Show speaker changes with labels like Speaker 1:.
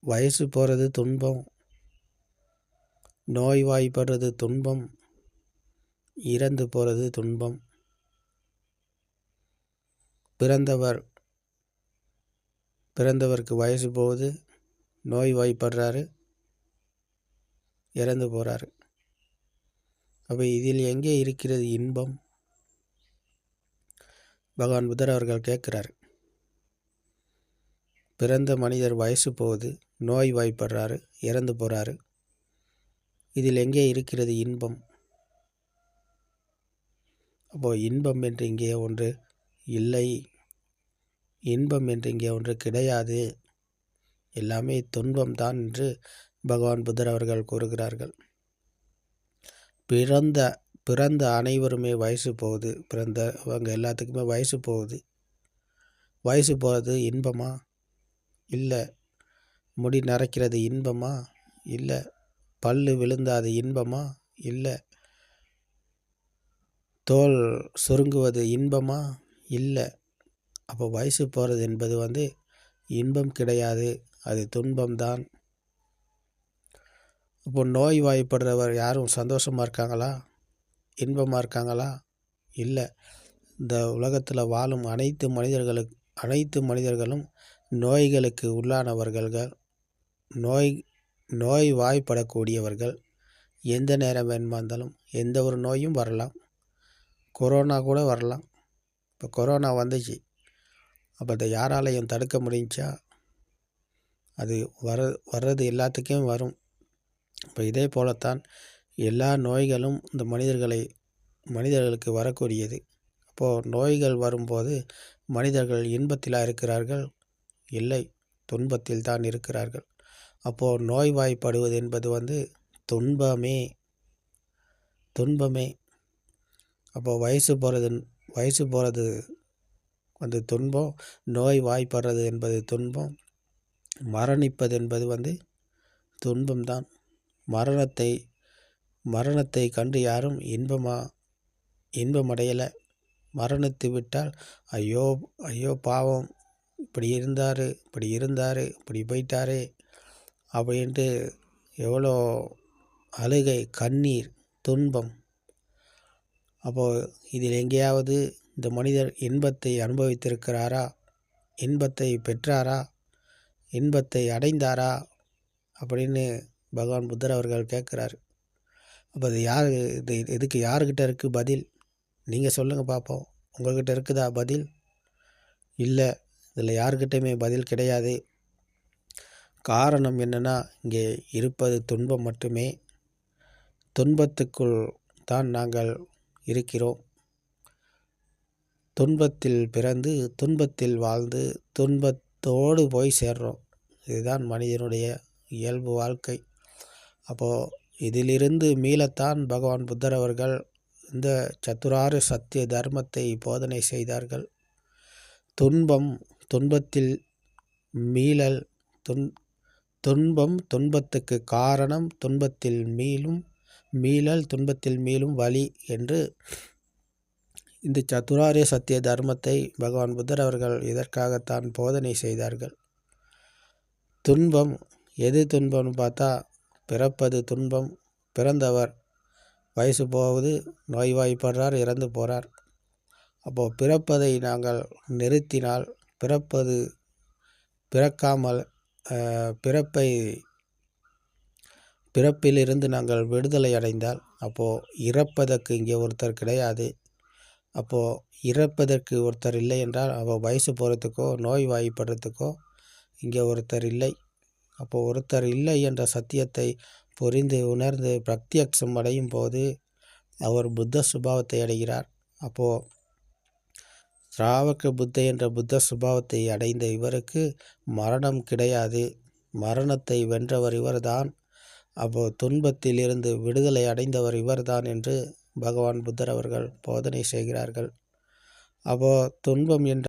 Speaker 1: வயசு போகிறது துன்பம். நோய்வாய்ப்படுறது துன்பம். இறந்து போகிறது துன்பம். பிறந்தவர் பிறந்தவருக்கு வயசு போகுது. நோய்வாய்ப்படுறாரு. இறந்து போகிறாரு அப்போ இதில் எங்கே இருக்கிறது இன்பம்? பகவான் புத்தர் அவர்கள் கேட்குறாரு. பிறந்த மனிதர் வயசு போகுது. நோய் வாய்ப்படுறாரு இறந்து போகிறாரு இதில் எங்கே இருக்கிறது இன்பம்? அப்போது இன்பம் என்று இங்கே ஒன்று இல்லை. இன்பம் என்று இங்கே ஒன்று கிடையாது. எல்லாமே துன்பம்தான் என்று பகவான் புத்தர் அவர்கள் கூறுகிறார்கள். பிறந்த பிறந்த அனைவருமே வயசு போகுது. பிறந்த அவங்க எல்லாத்துக்குமே வயசு போகுது. வயசு போகிறது இன்பமா? இல்லை. முடி நரைக்கிறது இன்பமா? இல்லை. பல்லு விழுந்தாது இன்பமா? இல்லை. தோல் சுருங்குவது இன்பமா? இல்லை. அப்போ வயசு போகிறது என்பது வந்து இன்பம் கிடையாது. அது துன்பம்தான். இப்போ நோய் வாய்ப்படுறவர் யாரும் சந்தோஷமாக இருக்காங்களா? இன்பமாக இருக்காங்களா? இல்லை. இந்த உலகத்தில் வாழும் அனைத்து மனிதர்களுக்கு அனைத்து மனிதர்களும் நோய்களுக்கு உள்ளானவர்கள் நோய் நோய் வாய்ப்படக்கூடியவர்கள் எந்த நேரம் வேணுமா இருந்தாலும் எந்த ஒரு நோயும் வரலாம். கொரோனா கூட வரலாம். இப்போ கொரோனா வந்துச்சு. அப்போ அதை யாராலையும் தடுக்க முடிஞ்சா அது வர வர்றது எல்லாத்துக்கும் வரும். இப்போ இதே போலத்தான் எல்லா நோய்களும் இந்த மனிதர்களை மனிதர்களுக்கு வரக்கூடியது. அப்போது நோய்கள் வரும்போது மனிதர்கள் இன்பத்தில் இருக்கிறார்கள்? இல்லை துன்பத்தில் தான் இருக்கிறார்கள். அப்போது நோய்வாய்ப்படுவது என்பது வந்து துன்பமே. துன்பமே. அப்போது வயசு போகிறது வயசு போகிறது வந்து துன்பம் நோய் வாய்ப்படுறது என்பது துன்பம் மரணிப்பது என்பது வந்து துன்பம்தான். மரணத்தை மரணத்தை கண்டு யாரும் இன்பமா இன்பமடையலை. மரணித்து விட்டால் ஐயோ ஐயோ பாவம் இப்படி இருந்தார் இப்படி இருந்தார் இப்படி போயிட்டாரே. அப்படின்ட்டு எவ்வளோ அழுகை கண்ணீர் துன்பம். அப்போது இதில் எங்கேயாவது இந்த மனிதர் இன்பத்தை அனுபவித்திருக்கிறாரா? இன்பத்தை பெற்றாரா? இன்பத்தை அடைந்தாரா? அப்படின்னு பகவான் புத்தர் அவர்கள் கேட்குறாரு. அப்போ அது யார் இது இதுக்கு யாருக்கிட்ட இருக்குது பதில்? நீங்கள் சொல்லுங்கள் பார்ப்போம். உங்கள்கிட்ட இருக்குதா பதில்? இல்லை. இதில் யாருக்கிட்டையுமே பதில் கிடையாது. காரணம் என்னென்னா இங்கே இருப்பது துன்பம் மட்டுமே. துன்பத்துக்குள் தான் நாங்கள் இருக்கிறோம். துன்பத்தில் பிறந்து துன்பத்தில் வாழ்ந்து துன்பத்தோடு போய் சேர்றோம். இதுதான் மனிதனுடைய இயல்பு வாழ்க்கை. அப்போது இதிலிருந்து மீளத்தான் பகவான் புத்தர் அவர்கள் இந்த சத்துராறு சத்திய தர்மத்தை போதனை செய்தார்கள். துன்பம் துன்பத்தில் மீளல் துன் துன்பம் துன்பத்துக்கு காரணம் துன்பத்தில் மீளும் மீளல் துன்பத்தில் மீளும் வழி என்று இந்த சதுராரிய சத்திய தர்மத்தை பகவான் புத்தர் அவர்கள் இதற்காகத்தான் போதனை செய்தார்கள். துன்பம் எது துன்பம்னு பார்த்தா பிறப்பது துன்பம் பிறந்தவர் வயசு போவது நோய்வாய்ப்படுறார் இறந்து போகிறார் அப்போது பிறப்பதை நாங்கள் நிறுத்தினால் பிறப்பது பிறக்காமல் பிறப்பை பிறப்பிலிருந்து நாங்கள் விடுதலை அடைந்தால் அப்போது இறப்பதற்கு இங்கே ஒருத்தர் கிடையாது. அப்போது இறப்பதற்கு ஒருத்தர் இல்லை என்றால் அவள் வயசு போகிறதுக்கோ நோய் வாய்ப்படுறதுக்கோ இங்கே ஒருத்தர் இல்லை. அப்போது ஒருத்தர் இல்லை என்ற சத்தியத்தை புரிந்து உணர்ந்து பிரத்யக்ஷம் அடையும் போது அவர் புத்த சுபாவத்தை அடைகிறார். அப்போது திராவக புத்த என்ற புத்த சுபாவத்தை அடைந்த இவருக்கு மரணம் கிடையாது. மரணத்தை வென்றவர் இவர்தான். அப்போ துன்பத்தில் இருந்து விடுதலை அடைந்தவர் இவர்தான் என்று பகவான் புத்தர் அவர்கள் போதனை செய்கிறார்கள். அப்போது துன்பம் என்ற